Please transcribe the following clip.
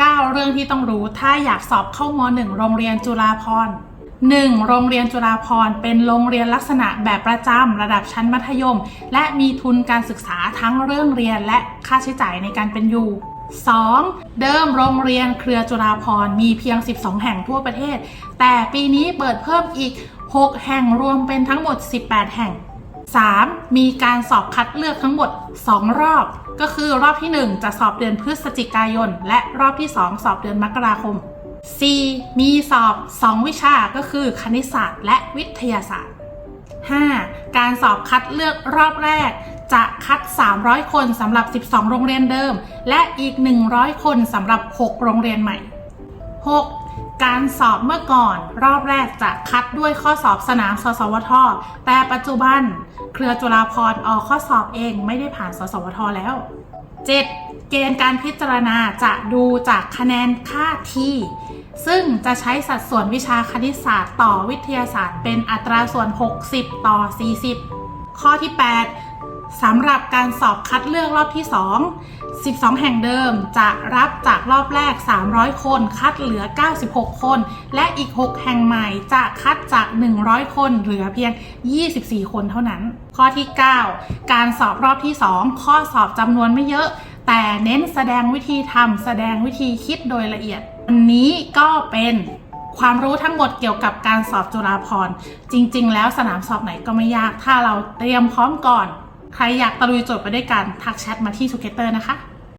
9 เรื่องที่ต้องรู้ถ้าอยากสอบเข้าม1โรงเรียนจุฬาภรณ์ 1. โรงเรียนจุฬาภรณ์เป็นโรงเรียนลักษณะแบบประจำระดับชั้นมัธยม และมีทุนการศึกษาทั้งเรื่องเรียนและค่าใช้จ่ายในการเป็นอยู่ 2. เดิมโรงเรียนเครือจุฬาภรณ์มีเพียง 12 แห่งทั่วประเทศ แต่ปีนี้เปิดเพิ่มอีก 6 แห่งรวมเป็นทั้งหมด 18 แห่ง 3. มีการสอบคัดเลือกทั้งหมด 2 รอบ ก็คือรอบที่ 1 จะสอบเดือนพฤศจิกายน และรอบที่ 2 สอบเดือนมกราคม 4. มีสอบ 2 วิชาก็คือคณิตศาสตร์ และวิทยาศาสตร์ 5. การสอบคัดเลือกรอบแรก จะคัด 300 คนสำหรับ 12 โรงเรียนเดิม และอีก 100 คนสำหรับ 6 โรงเรียนใหม่ 6. การสอบเมื่อก่อน รอบแรกจะคัดด้วยข้อสอบสนามสสวท แต่ปัจจุบันเครือจุฬาภรออกข้อสอบเองไม่ได้ผ่านสสวท แล้ว 7. เกณฑ์การพิจารณาจะดูจากคะแนนค่าที่ซึ่งจะใช้สัดส่วนวิชาคณิตศาสตร์ต่อวิทยาศาสตร์ เป็นอัตราส่วน 60 ต่อ 40 ข้อที่ 8 สำหรับการสอบคัดเลือกรอบที่ 2 12 แห่งเดิมจะรับจากรอบแรก 300 คน คัดเหลือ 96 คน และอีก 6 แห่งใหม่จะคัดจาก 100 คน เหลือเพียง 24 คนเท่านั้น ข้อที่ 9 การสอบรอบที่ 2 ข้อสอบจำนวนไม่เยอะ แต่เน้นแสดงวิธีทำแสดงวิธีคิดโดยละเอียด อันนี้ก็เป็นความรู้ทั้งหมดเกี่ยวกับการสอบจุฬาภรณ์ จริง ๆ แล้วสนามสอบไหนก็ไม่ยาก ถ้าเราเตรียมพร้อมก่อน ใครอยากตะลุยโจทย์ไปด้วยกันทักแชทมาที่ทูเกเตอร์นะคะ